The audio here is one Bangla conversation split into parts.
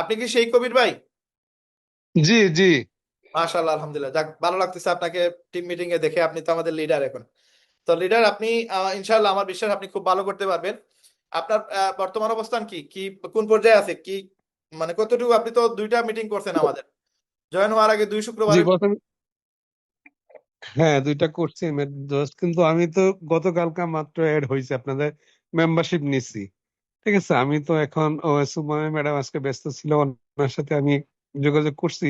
আপনি কি সেই কবির ভাই? জি জি। মাশাআল্লাহ আলহামদুলিল্লাহ। যাক ভালো লাগতেছে আপনাকে টিম মিটিং এ দেখে। আপনি তো আমাদের লিডার এখন। তো লিডার আপনি আহ, ইনশাআল্লাহ আমার বিশ্বাস আপনি খুব ভালো করতে পারবেন। আপনার বর্তমান অবস্থান কি? কি কোন পর্যায়ে আছে? কি মানে কতটুকু আপনি তো দুইটা মিটিং করছেন আমাদের। জয়েন হওয়ার আগে দুই শুক্রবারে হ্যাঁ দুইটা করছি কিন্তু আমি তো গতকালকা মাত্র এড হয়েছে আপনাদের মেম্বারশিপ নিছি। ঠিক আছে আমি তো এখন ও ম্যাডাম আজকে ব্যস্ত ছিল ওনার সাথে আমি যোগাযোগ করছি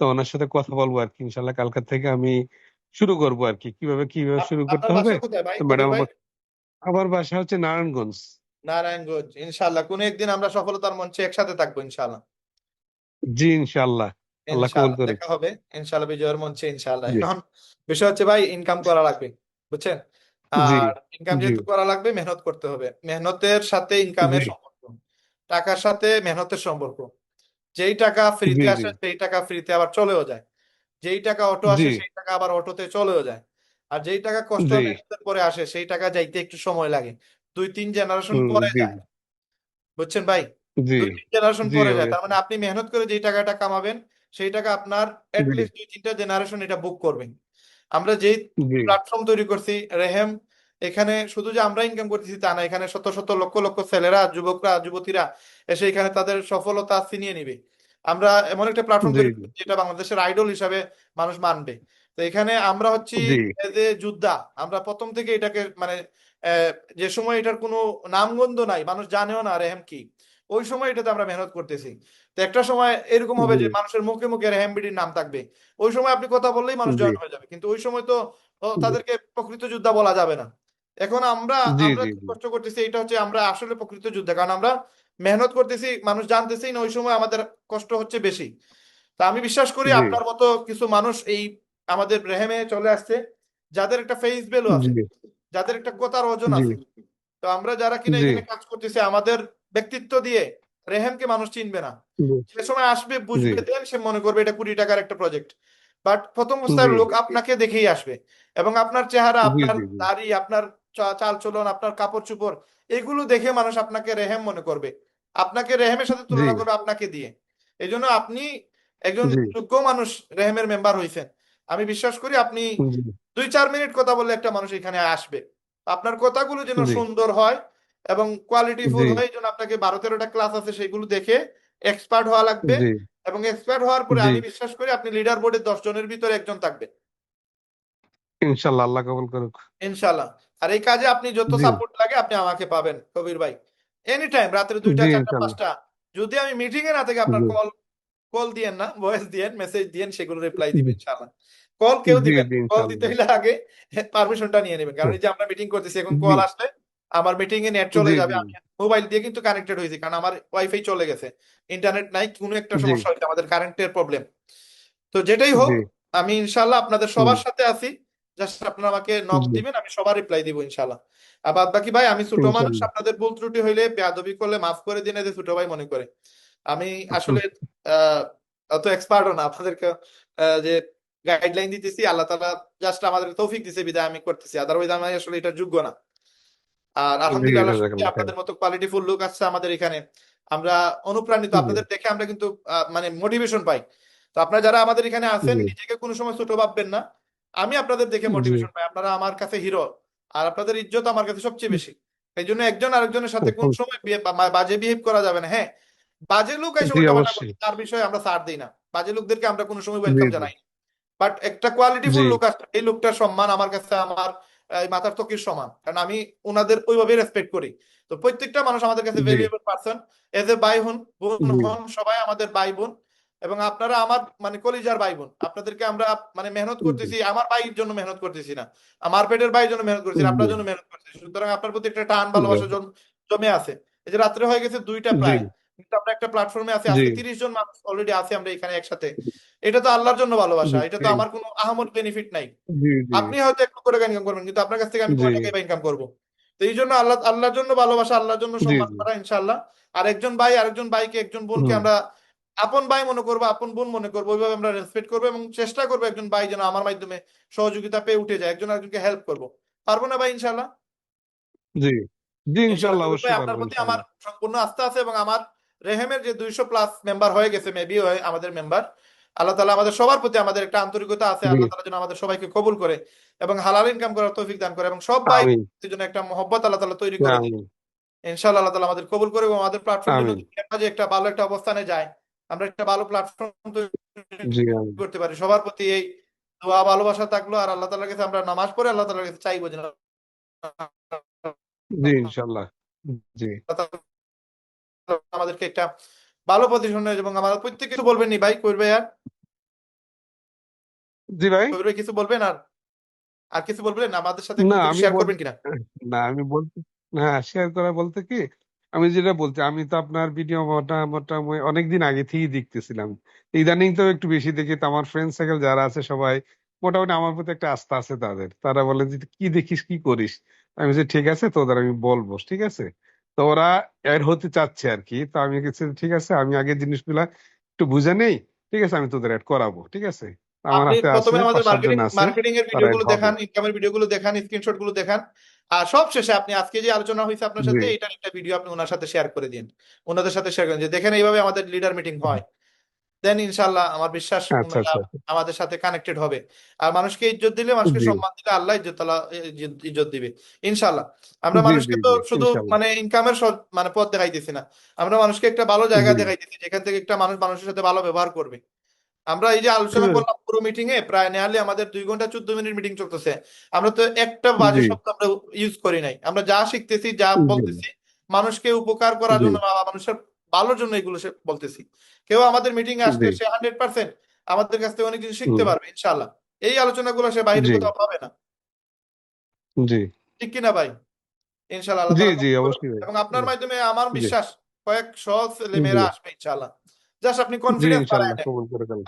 তো ওনার সাথে কথা বলব আর কি ইনশাল্লাহ কালকা থেকে আমি শুরু করব আর কি কীভাবে কীভাবে শুরু করতে হবে? তো ম্যাডাম আমার বাসা হচ্ছে নারায়ণগঞ্জ। নারায়ণগঞ্জ ইনশাআল্লাহ কোন একদিন আমরা সফলতার মঞ্চে একসাথে থাকব ইনশাল্লাহ। জি ইনশাল্লাহ আল্লাহ কবুল করুক। দেখা হবে ইনশাআল্লাহ বিজয়ের মঞ্চে ইনশাল্লাহ। এখন বিষয় হচ্ছে ভাই ইনকাম করা লাগবে বুঝছেন? আর ইনকাম যেহেতু করা লাগবে মেহনত করতে হবে। মেহনতের সাথে ইনকামের সম্পর্ক টাকার সাথে মেহনতের সম্পর্ক। যেই টাকা ফ্রিতে আসে সেই টাকা ফ্রিতে আবার চলেও যায়। যেই টাকা অটো আসে সেই টাকা আবার অটোতে চলেও যায়। আর যেই টাকা কষ্ট মেহনতের পরে আসে সেই টাকা যাইতে একটু সময় লাগে। দুই তিন জেনারেশন পরে যায়। বুঝছেন ভাই? দুই তিন জেনারেশন পরে যায়। তার মানে আপনি মেহনত করে যেই টাকাটা কামাবেন সেই টাকা আপনার অ্যাটলিস্ট দুই তিনটা জেনারেশন এটা বুক করবেন। আমরা যে প্ল্যাটফর্ম তৈরি করছি রেহেম এখানে শুধু যে আমরা ইনকাম করতেছি তা না এখানে শত শত লক্ষ লক্ষ ছেলেরা যুবকরা যুবতীরা এসে এখানে তাদের সফলতা ছিনিয়ে নিবে। আমরা এমন একটা প্ল্যাটফর্ম তৈরি করছি যেটা বাংলাদেশের আইডল হিসাবে মানুষ মানবে। তো এখানে আমরা হচ্ছি এ যোদ্ধা আমরা প্রথম থেকে এটাকে মানে আহ, যে সময় এটার কোনো নামগন্ধ নাই মানুষ জানেও না রেহেম কি। ওই সময় এটাতে আমরা মেহনত করতেছি। তো একটা সময় এরকম হবে যে মানুষের মুখে মুখে রেহেম বিডির নাম থাকবে। ওই সময় আপনি কথা বললেই মানুষ জয়েন হয়ে যাবে। কিন্তু ওই সময় তো তাদেরকে প্রকৃত যোদ্ধা বলা যাবে না। এখন আমরা কষ্ট করতেছি? এটা হচ্ছে আমরা আসলে প্রকৃত যোদ্ধা। কারণ আমরা মেহনত করতেছি মানুষ জানতেছেই না ওই সময় আমাদের কষ্ট হচ্ছে বেশি। তা আমি বিশ্বাস করি আপনার মতো কিছু মানুষ এই আমাদের রেহেমে চলে আসছে। যাদের একটা ফেস ভ্যালু আছে যাদের একটা কথার ওজন আছে। তো আমরা যারা কিনা এখানে কাজ করতেছি আমাদের ব্যক্তিত্ব দিয়ে রেহেমকে মানুষ চিনবে না। সে সময় আসবে বুঝবে দেন সে মনে করবে এটা কোটি টাকার একটা প্রজেক্ট বাট প্রথম অবস্থায় লোক আপনাকে দেখেই আসবে। এবং আপনার চেহারা আপনার দাড়ি আপনার চাল চলন আপনার কাপড় চোপড় এগুলো দেখে মানুষ আপনাকে রেহেম মনে করবে। আপনাকে রেহেমের সাথে তুলনা করবে আপনাকে দিয়ে। এই জন্য আপনি একজন যোগ্য মানুষ রেহেমের মেম্বার হয়েছেন আমি বিশ্বাস করি আপনি দুই চার মিনিট কথা বললে একটা মানুষ এখানে আসবে। আপনার কথাগুলো যেন সুন্দর হয় এবং কোয়ালিটিফুল হয় এই জন্য আপনাকে বারো তেরোটা ক্লাস আছে সেগুলো দেখে এক্সপার্ট হওয়া লাগবে এবং এক্সপার্ট হওয়ার পরে আমি বিশ্বাস করি আপনি লিডার বোর্ডের দশ জনের ভিতরে একজন থাকবেন ইনশাল্লাহ আল্লাহ কবুল করুক। ইনশাল্লাহ। আর এই কাজে আপনি যত সাপোর্ট লাগে আপনি আমাকে পাবেন কবির ভাই। এনি টাইম রাত্রে দুইটা চারটা পাঁচটা যদি আমি মিটিং এ না থেকে আপনার কল কল দিয়েন না ভয়েস দিয়েন মেসেজ দিয়েন সেগুলো রিপ্লাই দিবেন ইনশাল্লাহ। কল কেউ দিবেন কল দিতে হলে আগে পারমিশনটা নিয়ে নেবেন। কারণ এই যে আমরা মিটিং করতেছি এখন কল আসলে আমার মিটিং এ নেট চলে যাবে। আমি মোবাইল দিয়ে কিন্তু কানেক্টেড হয়েছি কারণ আমার ওয়াইফাই চলে গেছে। ইন্টারনেট নাই কোনো একটা সমস্যা হয়েছে আমাদের কারেন্টের প্রবলেম তো যেটাই হোক আমি ইনশাল্লাহ আপনাদের সবার সাথে আছি। জাস্ট আপনারা আমাকে নক দিবেন আমি সবার রিপ্লাই দিব ইনশাল্লাহ। আর বাদ বাকি ভাই আমি ছোট মানুষ আপনাদের ভুল ত্রুটি হইলে বেয়াদবি করলে মাফ করে দিন যে ছোট ভাই মনে করে। আমি আসলে আহ, অত এক্সপার্টও না আপনাদেরকে যে গাইডলাইন দিতেছি আল্লাহ তাআলা জাস্ট আমাদের তৌফিক দিছে বিধায় আমি করতেছি। আদারওয়াইজ আমি আসলে এটা যোগ্য না। আর আলহামদুলিল্লাহ আপনাদের মতো কোয়ালিটিফুল লোক আসছে আমাদের এখানে। আমরা অনুপ্রাণিত আপনাদের দেখে আমরা কিন্তু মানে মোটিভেশন পাই। তো আপনারা যারা আমাদের এখানে আছেন নিজেকে কোনো সময় ছোট ভাববেন না। আমি আপনাদের দেখে মোটিভেশন পাই। আপনারা আমার কাছে হিরো আর আপনাদের ইজ্জত আমার কাছে সবচেয়ে বেশি। এই জন্য একজন আরেকজনের সাথে কোন সময় বাজে বিহেভ করা যাবে না। হ্যাঁ বাজে লোক তার বিষয়ে আমরা ছাড় দিই না। বাজে লোকদেরকে আমরা কোনো সময় ওয়েলকাম জানাই না। বাট একটা কোয়ালিটিফুল লোক আসছে এই লোকটার সম্মান আমার কাছে আমার মাথার ত্বকের সমান। কারণ আমি ওনাদের ওইভাবে রেসপেক্ট করি। তো প্রত্যেকটা মানুষ আমাদের কাছে ভ্যালুয়েবল পার্সন এজ এ ভাই বোন বোন হন সবাই আমাদের ভাই বোন। এবং আপনারা আমার মানে কলিজার ভাই বোন। আপনাদেরকে আমরা মানে মেহনত করতেছি। আমার ভাইয়ের জন্য মেহনত করতেছি না। আমার পেটের ভাইয়ের জন্য মেহনত করতেছি আপনার জন্য মেহনত করতেছি। সুতরাং আপনার প্রতি একটা টান ভালোবাসা জম- জমে আছে। এই যে রাত্রে হয়ে গেছে দুইটা প্রায়। কিন্তু আমরা একটা প্ল্যাটফর্মে আছি আজকে তিরিশ জন মানুষ অলরেডি আছি আমরা এখানে একসাথে। এটা তো আল্লাহর জন্য ভালোবাসা এটা তো আমার কোনো বেনিফিট নাই। আপনি হয়তো একটু করে ইনকাম করবেন কিন্তু আপনার কাছ থেকে আমি টাকা ইনকাম করব? তো এই জন্য আল্লাহ আল্লাহর জন্য ভালোবাসা আল্লাহর জন্য সম্মান করা ইনশাআল্লাহ। আর একজন ভাই আরেকজন ভাইকে একজন বোনকে আমরা আপন ভাই মনে করব আপন বোন মনে করব ওইভাবে আমরা রেসপেক্ট করব এবং চেষ্টা করব একজন ভাই যেন আমার মাধ্যমে সহযোগিতা পেয়ে উঠে যায় একজন আরেকজনকে হেল্প করব। পারব না ভাই ইনশাআল্লাহ? জি। জি ইনশাআল্লাহ ইনশাল্লাহ অবশ্যই আপনার প্রতি আমার সম্পূর্ণ আস্থা আছে এবং আমার রেহেমের যে দুইশো প্লাস মেম্বার হয়ে গেছে মেবি আমাদের মেম্বার আল্লাহ তালা আমাদের সবার প্রতি আমাদের একটা আন্তরিকতা আছে আল্লাহ তালা যেন আমাদের সবাইকে কবুল করে এবং হালাল ইনকাম করার তৌফিক দান করে এবং সব ভাই জন্য একটা মহব্বত আল্লাহ তালা তৈরি করে ইনশাআল্লাহ আল্লাহ তালা আমাদের কবুল করে এবং আমাদের প্ল্যাটফর্ম যে একটা ভালো একটা অবস্থানে যায় আমরা একটা ভালো প্ল্যাটফর্ম তৈরি করতে পারি। সবার প্রতি এই দোয়া ভালোবাসা থাকল আর আল্লাহ তালার কাছে আমরা নামাজ পড়ে আল্লাহ তালার কাছে চাইব যেন জি জি। আমাদেরকে একটা ভালো পজিশনে এবং আমাদের প্রত্যেক কিছু বলবেন নি ভাই? ভাই আর? জি ভাই। ভাই কিছু বলবেন আর? আর কিছু বলবেন আমাদের সাথে না আমি শেয়ার করবেন কিনা? না আমি বলতে হ্যাঁ শেয়ার করা বলতে কি আমি যেটা বলছি আমি তো আপনার ভিডিও মোটামুটি অনেকদিন আগে থেকেই দেখতেছিলাম। ইদানিং তো একটু বেশি দেখি তো আমার ফ্রেন্ড সার্কেল যারা আছে সবাই মোটামুটি আমার প্রতি একটা আস্থা আছে তাদের। তারা বলে যে কি দেখিস কি করিস? আমি যে ঠিক আছে তোদের আমি বলব ঠিক আছে? তো ওরা এর হতে চাচ্ছে আর কি তো আমি কিছু ঠিক আছে আমি আগে জিনিসগুলা একটু বুঝে নেই ঠিক আছে আমি তোদের অ্যাড করাবো ঠিক আছে? আমার হাতে আছে প্রথমে আমাদের মার্কেটিং এর ভিডিওগুলো দেখান ইনকামের ভিডিওগুলো দেখান স্ক্রিনশটগুলো দেখান। আর সব শেষে আপনি আজকে যে আলোচনা হয়েছে আপনার সাথে এটার একটা ভিডিও আপনি ওনার সাথে শেয়ার করে দিন। ওনাদের সাথে শেয়ার করেন যে দেখেন এইভাবে আমাদের লিডার মিটিং হয়। দেন ইনশাল্লাহ আমার বিশ্বাস আচ্ছা আচ্ছা আমাদের সাথে কানেক্টেড হবে। আর মানুষকে ইজ্জত দিলে মানুষকে সম্মান দিলে আল্লাহ ইজ্জত ইজ্জত দিবে। ইনশাল্লাহ আমরা মানুষকে তো শুধু মানে ইনকামের মানে পথ দেখাইতেছি না। আমরা মানুষকে একটা ভালো জায়গা দেখাইতেছি যেখান থেকে একটা মানুষ মানুষের সাথে ভালো ব্যবহার করবে। আমরা এই যে আলোচনা করলাম পুরো মিটিং এ প্রায় নেহালি আমাদের দুই ঘণ্টা চোদ্দ মিনিট মিটিং চলতেছে। আমরা তো একটা বাজে শব্দ আমরা ইউজ করি নাই। আমরা যা শিখতেছি যা বলতেছি মানুষকে উপকার করার জন্য মানুষের ভালোর জন্য এগুলো সে বলতেছি। কেউ আমাদের মিটিং এ আসলে সে হান্ড্রেড পার্সেন্ট আমাদের কাছ থেকে অনেক কিছু শিখতে পারবে ইনশাআল্লাহ। এই আলোচনাগুলো সে বাইরে কোথাও পাবে না। জি। ঠিক কিনা ভাই? ইনশাআল্লাহ আল্লাহ জি জি অবশ্যই এবং আপনার মাধ্যমে আমার বিশ্বাস কয়েকশো ছেলে মেয়েরা আসবে ইনশাআল্লাহ। জাস্ট আপনি কনফিডেন্স বাড়ায় নেন।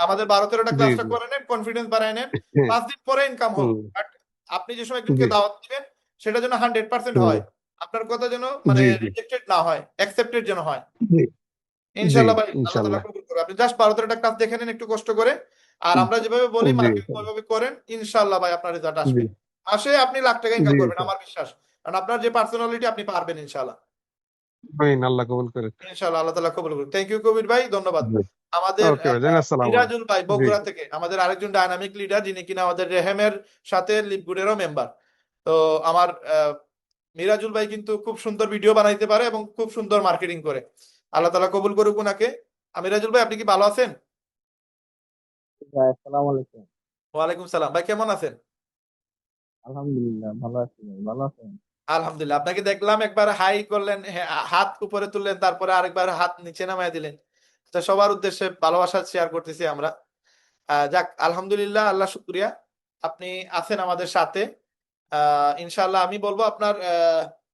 আমাদের বারো তেরোটা ক্লাসটা করে নেন কনফিডেন্স বাড়ায় নেন। পাঁচ দিন পরে ইনকাম হোক বাট আপনি যে সময় একজনকে দাওয়াত দিবেন সেটা যেন হান্ড্রেড পার্সেন্ট হয়। আপনার কথা যেন মানে রিজেক্টেড না হয় অ্যাকসেপ্টেড যেন হয়। ইনশাল্লাহ ভাই আল্লাহ তাআলা ইনশাল্লাহ কবুল করবে আপনি জাস্ট বারো তেরোটা ক্লাস দেখে নেন একটু কষ্ট করে। আর আমরা যেভাবে বলি মার্কেটিং ওইভাবে করেন ইনশাল্লাহ ভাই আপনার রেজাল্ট আসবে। আসে আপনি লাখ টাকা ইনকাম করবেন আমার বিশ্বাস। কারণ আপনার যে পার্সোনালিটি আপনি পারবেন ইনশাল্লাহ আমিন আল্লাহ কবুল করে। ইনশাল্লাহ আল্লাহ তাআলা কবুল করুন থ্যাংক ইউ কবির ভাই ধন্যবাদ। আমাদের ভাই মিরাজুল ভাই বগুড়া থেকে। আমাদের আরেকজন ডায়নামিক লিডার যিনি কিনা আমাদের রেহেমের সাথে লিপগুডেরও মেম্বার তো আমার মিরাজুল ভাই কিন্তু খুব সুন্দর ভিডিও বানাইতে পারে এবং খুব সুন্দর মার্কেটিং করে। আল্লাহ তাআলা কবুল করুক আহ, মিরাজুল ভাই আপনি কি ভালো আছেন? ওয়ালাইকুম সালাম। ভাই কেমন আছেন? আলহামদুলিল্লাহ ভালো আছি ভালো আছেন? আলহামদুলিল্লাহ আপনাকে দেখলাম একবার হাই করলেন হ্যাঁ, হাত উপরে তুললেন তারপরে আরেকবার হাত নিচে নামায় দিলেন। তো সবার উদ্দেশ্যে ভালোবাসা শেয়ার করতেছি আমরা। যাক আলহামদুলিল্লাহ আল্লাহ শুক্রিয়া। আপনি আছেন আমাদের সাথে। আহ, ইনশাআল্লাহ আমি বলব আপনার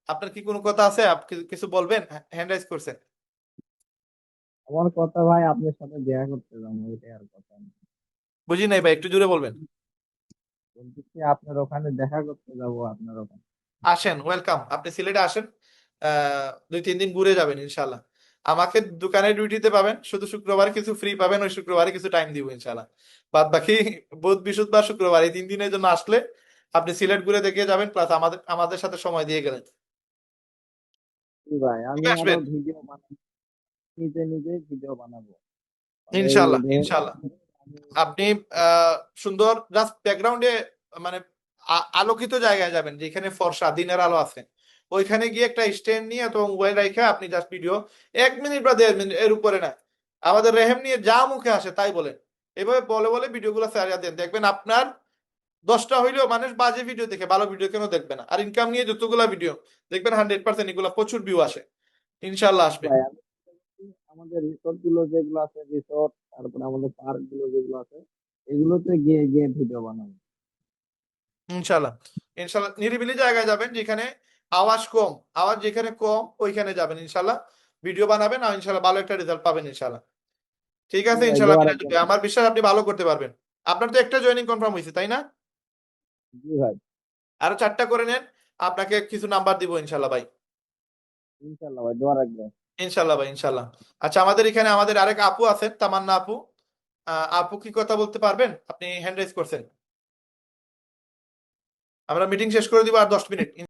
আপনার কি কোনো কথা আছে? কিছু বলবেন? হ্যান্ড রাইজ করছেন। আমার কথা ভাই আপনার সাথে দেখা করতে যাব এটাই আর কথা বুঝি নাই ভাই একটু জোরে বলবেন। বলতেছি আপনার ওখানে দেখা করতে যাব আপনার ওখানে। আসেন ওয়েলকাম আপনি সিলেটে আসেন আহ, দুই তিন দিন ঘুরে যাবেন ইনশাআল্লাহ। আমাকে দোকানে ডিউটিতে পাবেন শুধু শুক্রবারে কিছু ফ্রি পাবেন ওই শুক্রবারে কিছু টাইম দিব ইনশাল্লাহ বাদ বাকি বুধ বৃহস্পতিবার শুক্রবার এই তিন দিনের জন্য আসলে আপনি সিলেট ঘুরে দেখে যাবেন প্লাস আমাদের আমাদের সাথে সময় দিয়ে গেলেন। ভাই আমি আরও ভিডিও বানাবো। নিজে নিজে ভিডিও বানাবো। ইনশাআল্লাহ ইনশাআল্লাহ আপনি সুন্দর জাস্ট ব্যাকগ্রাউন্ডে মানে আলোকিত জায়গায় যাবেন যেখানে ফর্সা দিনের আলো আছে। ওইখানে গিয়ে একটা স্ট্যান্ড নিয়ে তো মোবাইল রেখে আপনি জাস্ট ভিডিও এক মিনিট বা দেড় মিনিট এর উপরে না। আমাদের রেহেম নিয়ে যা মুখে আসে তাই বলেন। এভাবে বলে বলে ভিডিওগুলো সারিয়ে দেন। দেখবেন আপনার দশটা হইলেও মানুষ বাজে ভিডিও দেখে ভালো ভিডিও কেন দেখবে না? আর ইনকাম নিয়ে যতগুলা ভিডিও দেখবেন হান্ড্রেড পার্সেন্ট এগুলো প্রচুর ভিউ আসে। ইনশাল্লাহ আসবে। আমাদের রিসোর্টগুলো যেগুলো আছে রিসোর্ট তারপরে আমাদের পার্কগুলো যেগুলো আছে এগুলোতে গিয়ে গিয়ে ভিডিও বানাবো ইনশাল্লাহ ইনশাল্লাহ নিরিবিলি জায়গায় যাবেন যেখানে আওয়াজ কম আওয়াজ যেখানে কম ওইখানে যাবেন ইনশাল্লাহ ভিডিও বানাবেন আর ইনশাল্লাহ ভালো একটা রেজাল্ট পাবেন ইনশাল্লাহ ঠিক আছে ইনশাল্লাহ আমার বিশ্বাস আপনি ভালো করতে পারবেন। আপনার তো একটা জয়েনিং কনফার্ম হয়েছে তাই না? আরও চারটা করে নেন আপনাকে কিছু নাম্বার দিব ইনশাল্লাহ ভাই। ইনশাল্লাহ ভাই দোয়া রাখবেন। ইনশাল্লাহ ভাই ইনশাল্লাহ আচ্ছা আমাদের এখানে আমাদের আরেক আপু আছেন তামান্না আপু। আপু কি কথা বলতে পারবেন? আপনি হ্যান্ড রাইজ করছেন। আমরা মিটিং শেষ করে দিব আর দশ মিনিট।